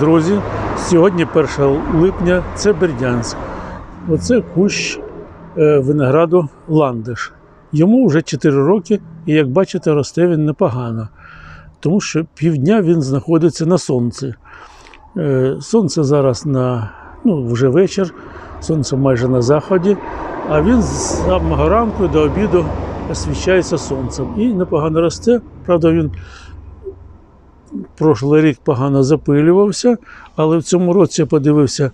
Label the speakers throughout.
Speaker 1: Друзі, сьогодні 1 липня, це Бердянськ. Оце кущ е, винограду ландиш. Йому вже 4 роки, і як бачите, росте він непогано, тому що півдня він знаходиться на сонці. Е, Сонце зараз на ну, вже вечір, сонце майже на заході, а він з самого ранку до обіду освіщається сонцем. І непогано росте. Правда, він прошлий рік погано запилювався, але в цьому році я подивився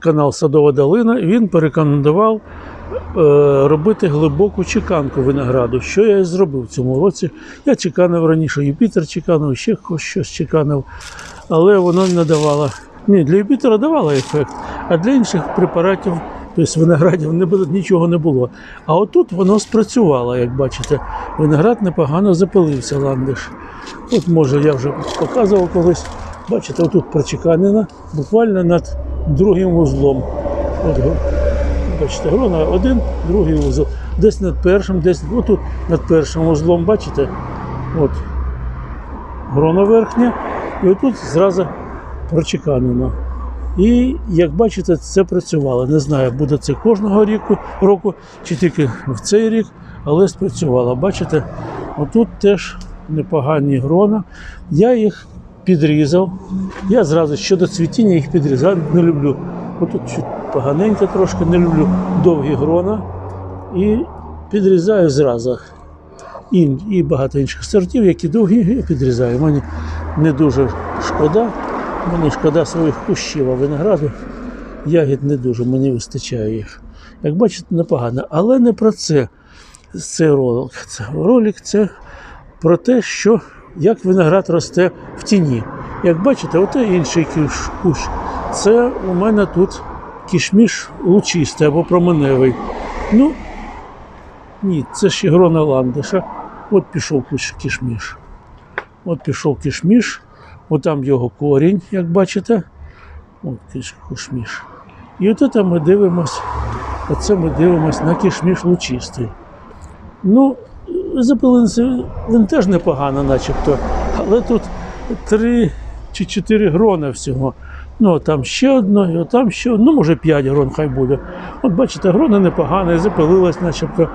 Speaker 1: канал Садова Долина, він порекомендував е, робити глибоку чеканку винограду. Що я і зробив в цьому році. Я чеканив раніше, Юпітер чеканив, ще щось чеканив, але воно не давало. Ні, для Юпітера давало ефект, а для інших препаратів, тобто виноградів, не було, нічого не було. А отут воно спрацювало, як бачите. Виноград непогано запилився ландиш. От може я вже показував колись. Бачите, отут прочеканена, буквально над другим вузлом. От, бачите, грона один, другий вузол. Десь над першим, десь отут над першим вузлом, бачите? От грона верхня, і отут зразу прочеканено. І як бачите, це працювало. Не знаю, буде це кожного року, року чи тільки в цей рік, але спрацювало. Бачите, отут теж непогані грона. Я їх підрізав. Я зразу щодо цвітіння їх підрізав. Не люблю. Отут поганенько трошки, не люблю довгі грона. І підрізаю зразу. І, і багато інших сортів, які довгі, я підрізаю. Мені не дуже шкода. Мені шкода своїх кущів, а винограду ягід не дуже, мені вистачає їх. Як бачите, непогано. Але не про це цей ролик. Це ролик це про те, що як виноград росте в тіні. Як бачите, оте інший кущ. Це у мене тут кішміш лучистий або променевий. Ну, ні, це ще грона ландиша. От пішов кішміш. От пішов кішміш, от там його корінь, як бачите. От киш- кішміш. І от це ми дивимось, оце ми дивимось на кішміш лучистий. Ну, запиленці він теж непогано, начебто. Але тут три чи чотири грона всього. Ну, там ще одно, і там ще одно, ну, може, п'ять грон хай буде. От бачите, грона непогана, і запилилась начебто.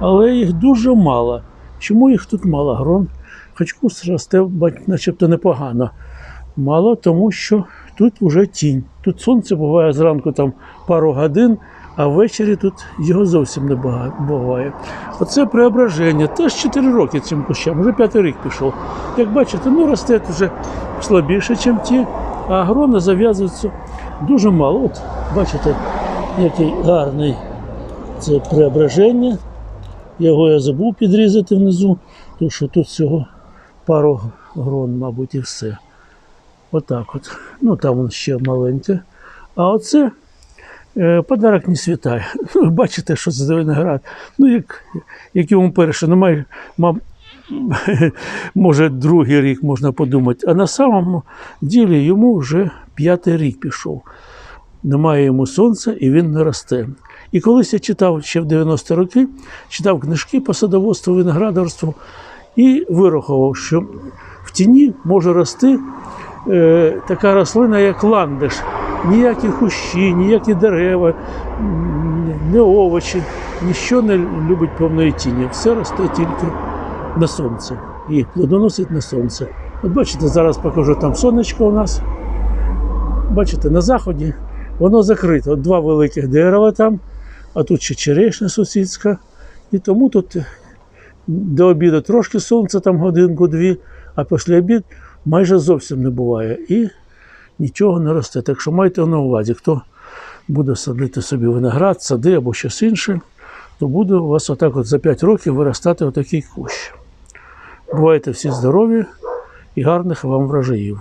Speaker 1: Але їх дуже мало. Чому їх тут мало грон? Хоч кус росте, начебто непогано. Мало, тому що тут вже тінь. Тут сонце буває зранку там пару годин, а ввечері тут його зовсім не буває. Оце преображення. Теж 4 роки цим кущам, вже п'ятий рік пішов. Як бачите, ну росте вже слабіше, ніж ті, а грона зав'язується дуже мало. От бачите, який гарний це преображення. Його я забув підрізати внизу, тому що тут всього пару грон, мабуть, і все. Отак от. Ну там ще маленьке. А оце е, подарок не світає. Бачите, що це за виноград. Ну, як, як йому перше, ну, май, мам, може, другий рік можна подумати. А на самому ділі йому вже п'ятий рік пішов. Немає йому сонця і він не росте. І колись я читав ще в 90 роки, читав книжки по садоводству, виноградарству і вирахував, що в тіні може рости е, така рослина, як ландиш. Ніякі кущі, ніякі дерева, не овочі, ніщо не любить повної тіні. Все росте тільки на сонце. І плодоносить на сонце. От бачите, зараз покажу там сонечко у нас. Бачите, на заході воно закрите. От два великих дерева там, а тут ще черешня сусідська. І тому тут до обіду трошки сонця, там годинку-дві, а після обід майже зовсім не буває. І нічого не росте. Так що майте на увазі, хто буде садити собі виноград, сади або щось інше, то буде у вас отак от за 5 років виростати отакий кущ. Бувайте всі здорові і гарних вам врожаїв.